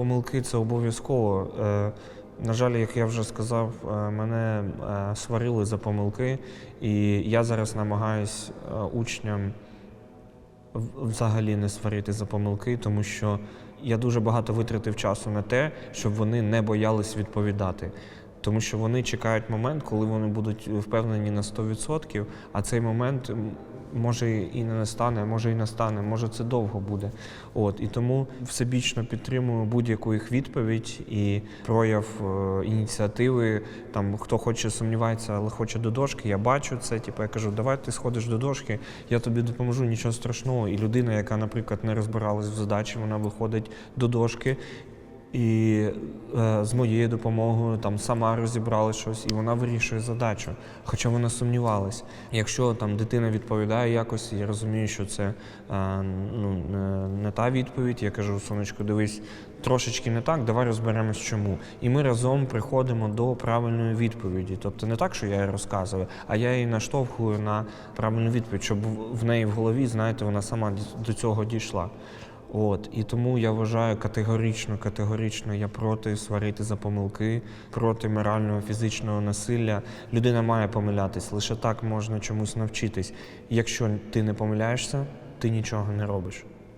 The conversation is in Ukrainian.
Помилки це обов'язково. Е, На жаль, як я вже сказав, е, мене е, сварили за помилки, і я зараз намагаюсь учням взагалі не сварити за помилки, тому що я дуже багато витратив часу на те, щоб вони не боялись відповідати. Тому що вони чекають момент, коли вони будуть впевнені на 100%, а цей момент може і не настане, може і настане, може це довго буде. От і тому всебічно підтримую будь-яку їх відповідь і прояв е, ініціативи. Там хто хоче сумнівається, але хоче до дошки, я бачу це. Типу, я кажу, давай ти сходиш до дошки, я тобі допоможу, нічого страшного. І людина, яка, наприклад, не розбиралась в задачі, вона виходить до дошки. І е, з моєю допомогою там сама розібрала щось, і вона вирішує задачу, хоча вона сумнівалась. Якщо там дитина відповідає якось, я розумію, що це е, ну, не, та відповідь. Я кажу, сонечко, дивись, трошечки не так, давай розберемось чому. І ми разом приходимо до правильної відповіді. Тобто не так, що я їй розказую, а я її наштовхую на правильну відповідь, щоб в неї в голові, знаєте, вона сама до цього дійшла. От і тому я вважаю категорично, категорично я проти сварити за помилки, проти морального фізичного насилля. Людина має помилятись, лише так можна чомусь навчитись. Якщо ти не помиляєшся, ти нічого не робиш.